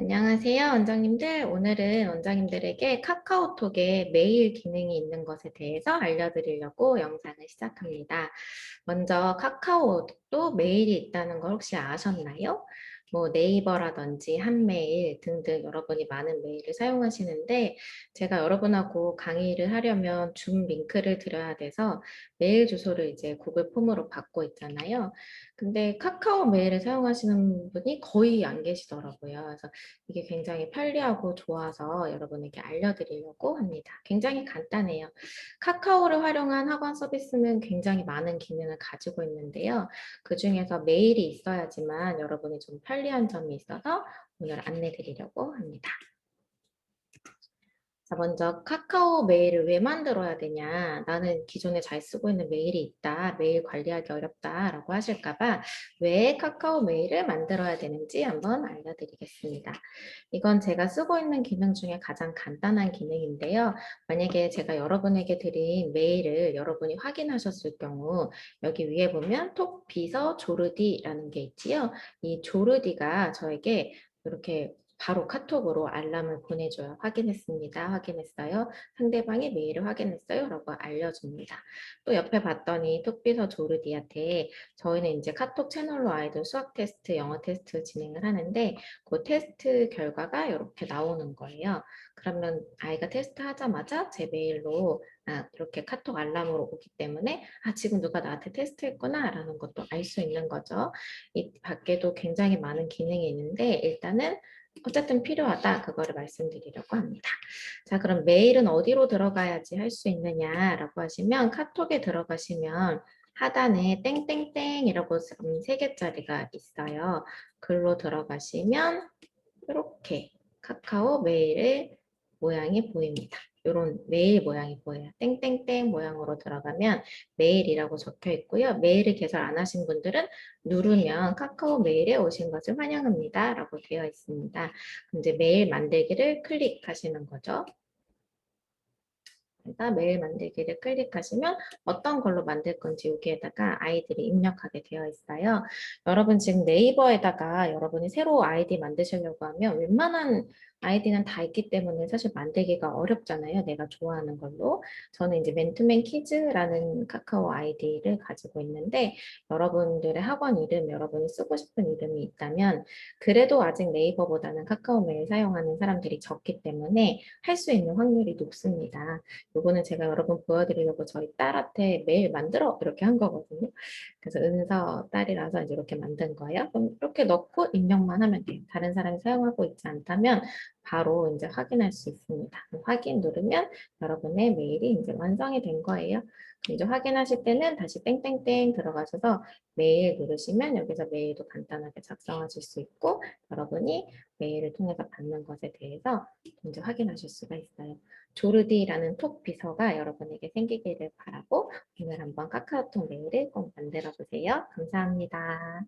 안녕하세요, 원장님들. 오늘은 원장님들에게 카카오톡에 메일 기능이 있는 것에 대해서 알려드리려고 영상을 시작합니다. 먼저 카카오톡도 메일이 있다는 걸 혹시 아셨나요? 뭐 네이버라든지 한메일 등등 여러분이 많은 메일을 사용하시는데 제가 여러분하고 강의를 하려면 줌 링크를 드려야 돼서 메일 주소를 이제 구글 폼으로 받고 있잖아요. 근데 카카오 메일을 사용하시는 분이 거의 안 계시더라고요. 그래서 이게 굉장히 편리하고 좋아서 여러분에게 알려드리려고 합니다. 굉장히 간단해요. 카카오를 활용한 학원 서비스는 굉장히 많은 기능을 가지고 있는데요. 그 중에서 메일이 있어야지만 여러분이 좀 편리 한 점이 있어서 오늘 안내 드리려고 합니다. 자, 먼저 카카오 메일을 왜 만들어야 되냐? 나는 기존에 잘 쓰고 있는 메일이 있다. 메일 관리하기 어렵다라고 하실까 봐 왜 카카오 메일을 만들어야 되는지 한번 알려드리겠습니다. 이건 제가 쓰고 있는 기능 중에 가장 간단한 기능인데요. 만약에 제가 여러분에게 드린 메일을 여러분이 확인하셨을 경우 여기 위에 보면 톡 비서 조르디라는 게 있지요. 이 조르디가 저에게 이렇게 바로 카톡으로 알람을 보내줘요. 확인했습니다. 확인했어요. 상대방이 메일을 확인했어요. 라고 알려줍니다. 또 옆에 봤더니 톡비서 조르디한테 저희는 이제 카톡 채널로 아이들 수학 테스트, 영어 테스트 진행을 하는데 그 테스트 결과가 이렇게 나오는 거예요. 그러면 아이가 테스트 하자마자 제 메일로 아, 이렇게 카톡 알람으로 오기 때문에 아 지금 누가 나한테 테스트했구나 라는 것도 알 수 있는 거죠. 이 밖에도 굉장히 많은 기능이 있는데 일단은 어쨌든 필요하다 그거를 말씀드리려고 합니다. 자 그럼 메일은 어디로 들어가야지 할 수 있느냐라고 하시면 카톡에 들어가시면 하단에 땡땡땡이라고 세 개짜리가 있어요. 글로 들어가시면 이렇게 카카오 메일의 모양이 보입니다. 이런 메일 모양이 보여요. 땡땡땡 모양으로 들어가면 메일이라고 적혀 있고요. 메일을 개설 안 하신 분들은 누르면 카카오 메일에 오신 것을 환영합니다. 라고 되어 있습니다. 이제 메일 만들기를 클릭하시는 거죠. 그래서 메일 만들기를 클릭하시면 어떤 걸로 만들 건지 여기에다가 아이들이 입력하게 되어 있어요. 여러분 지금 네이버에다가 여러분이 새로 아이디 만드시려고 하면 웬만한 아이디는 다 있기 때문에 사실 만들기가 어렵잖아요. 내가 좋아하는 걸로. 저는 이제 맨투맨 키즈라는 카카오 아이디를 가지고 있는데 여러분들의 학원 이름, 여러분이 쓰고 싶은 이름이 있다면 그래도 아직 네이버보다는 카카오 메일 사용하는 사람들이 적기 때문에 할 수 있는 확률이 높습니다. 요거는 제가 여러분 보여드리려고 저희 딸한테 메일 만들어 이렇게 한 거거든요. 그래서 은서 딸이라서 이제 이렇게 만든 거예요. 그럼 이렇게 넣고 입력만 하면 돼요. 다른 사람이 사용하고 있지 않다면 바로 이제 확인할 수 있습니다. 확인 누르면 여러분의 메일이 이제 완성이 된 거예요. 이제 확인하실 때는 다시 땡땡땡 들어가셔서 메일 누르시면 여기서 메일도 간단하게 작성하실 수 있고 여러분이 메일을 통해서 받는 것에 대해서 이제 확인하실 수가 있어요. 조르디라는 톡 비서가 여러분에게 생기기를 바라고 오늘 한번 카카오톡 메일을 꼭 만들어 보세요. 감사합니다.